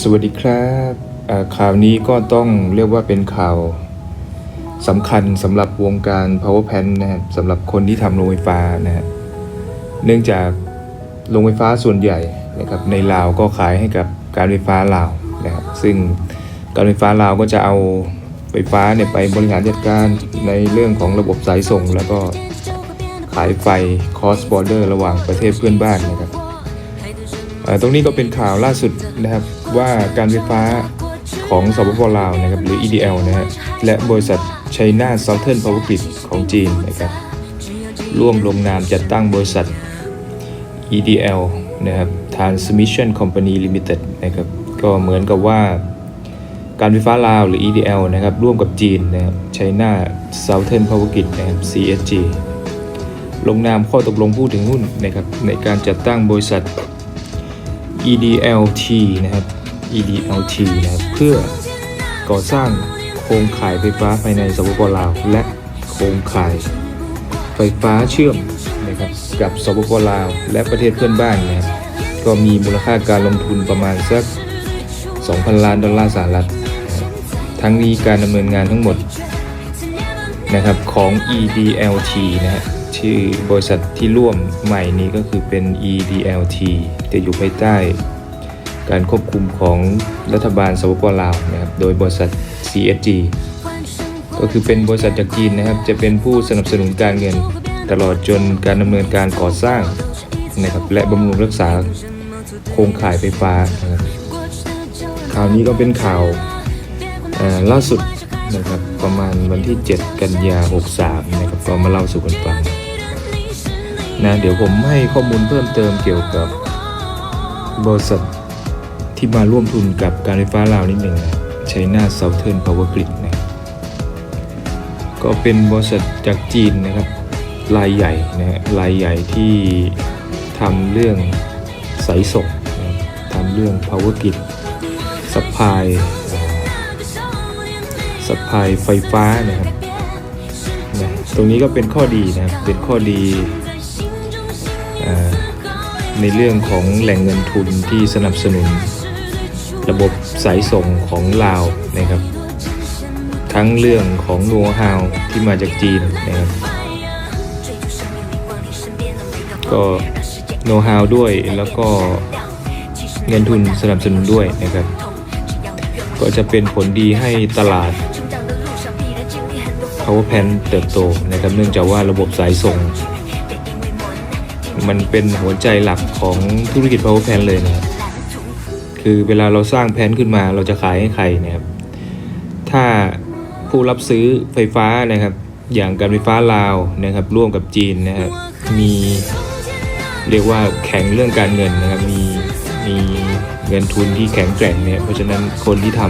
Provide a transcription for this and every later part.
สวัสดีครับข่าวนี้ก็ต้องเรียกว่าเป็นข่าวสำคัญสำหรับวงการ power plant นะครับสำหรับคนที่ทำโรงไฟฟ้านะฮะเนื่องจากโรงไฟฟ้าส่วนใหญ่นะครับในลาวก็ขายให้กับการไฟฟ้าลาวนะครับซึ่งการไฟฟ้าลาวก็จะเอาไฟฟ้าเนี่ยไปบริหารจัดการในเรื่องของระบบสายส่ง แล้วก็ขายไฟ cross border ระหว่างประเทศเพื่อนบ้านนะครับ ตรงนี้ก็เป็นข่าวล่าสุดนะครับว่าการไฟฟ้าของสปปลาวนะครับหรือ EDL นะฮะและบริษัท China Southern Power Grid ของจีนนะครับร่วมลงนามจัดตั้งบริษัท EDL นะครับ Transmission Company Limited นะครับก็เหมือนกับว่าการไฟฟ้าลาวหรือ EDL นะครับร่วมกับจีนนะครับ China Southern Power Grid นะครับ CSG ลงนามข้อตกลงพูดถึงหุ้นนะครับในการจัดตั้งบริษัท EDLT นะครับ EDLT นะครับเพื่อก่อสร้างโครงข่ายไฟฟ้าภายในสปปลาว และโครงข่ายไฟฟ้าเชื่อมนะครับกับสปปลาว และประเทศเพื่อนบ้านนะครับก็มีมูลค่าการลงทุนประมาณสัก 2,000 ล้านดอลลาร์สหรัฐ ทั้งนี้การดำเนินงานทั้งหมดนะครับของ EDLT นะฮะ ชื่อบริษัทที่ร่วมใหม่นี้ก็คือเป็น EDLT จะอยู่ภายใต้ การควบคุมของรัฐบาลสปปลาวนะครับ โดยบริษัท CSG ก็คือเป็นบริษัทจากจีนนะครับ จะเป็นผู้สนับสนุนการเงินตลอดจนการดำเนินการก่อสร้างนะครับและบำรุงรักษาโครงข่ายไฟฟ้านะครับข่าวนี้ก็เป็นข่าวล่าสุดนะครับประมาณวันที่ 7 กันยา 63 นะครับก็มาเล่าสู่กันฟัง นะเดี๋ยวผมให้ข้อมูลเพิ่มเติมเกี่ยวกับบริษัทที่มาร่วมทุนกับการไฟฟ้าลาวนิดหนึ่งนะ China Southern Power Grid นะก็เป็นบริษัทจากจีนนะครับรายใหญ่นะรายใหญ่ที่ทำเรื่องสายส่งนะทำเรื่อง Power Grid สัพพายสัพพายไฟฟ้านะครับนะตรงนี้ก็เป็นข้อดีนะครับเป็นข้อดี ในเรื่องของแหล่งเงินทุนที่สนับสนุน ระบบสายส่งของลาวนะครับ ทั้งเรื่องของโน้ตฮาวที่มาจากจีนนะครับก็โน้ตฮาวด้วยแล้วก็เงินทุนสนับสนุนด้วยนะครับ ก็จะเป็นผลดีให้ตลาด power p a n เติบโตนะครับเนื่องจากว่าระบบสายส่ง มันเป็นหัวใจหลักของธุรกิจ power plant เลยนะครับคือเวลาเราสร้างแผนขึ้นมาเราจะขายให้ใครนะครับถ้าผู้รับซื้อไฟฟ้านะครับ อย่างการไฟฟ้าลาวนะครับ ร่วมกับจีนนะครับมีเรียกว่าแข็งเรื่องการเงินนะครับมีมีเงินทุนที่แข็งแกร่งเนี่ยเพราะฉะนั้นคนที่ท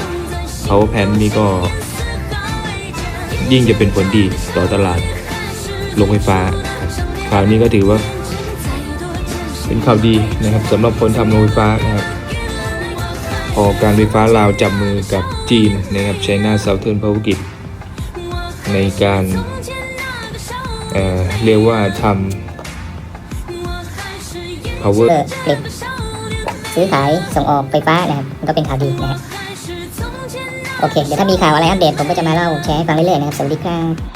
ำ power plant นี่ก็ยิ่งจะเป็นผลดีต่อตลาดโรงไฟฟ้า ข่าวนี้ก็ถือว่า เป็นข่าวดีนะครับสำหรับคนทำโรงไฟฟ้านะครับพอการไฟฟ้าลาวจับมือกับจีนนะครับ China Southern Power Grid ในการเเรียกว่าทำ power เลิกซื้อขายส่งออกไฟฟ้านะครับมันก็เป็นข่าวดีนะครับโอเค เดี๋ยวถ้ามีข่าวอะไรอัปเดตผมก็จะมาเล่าแชร์ให้ฟังเรื่อยๆนะครับ สวัสดีครับ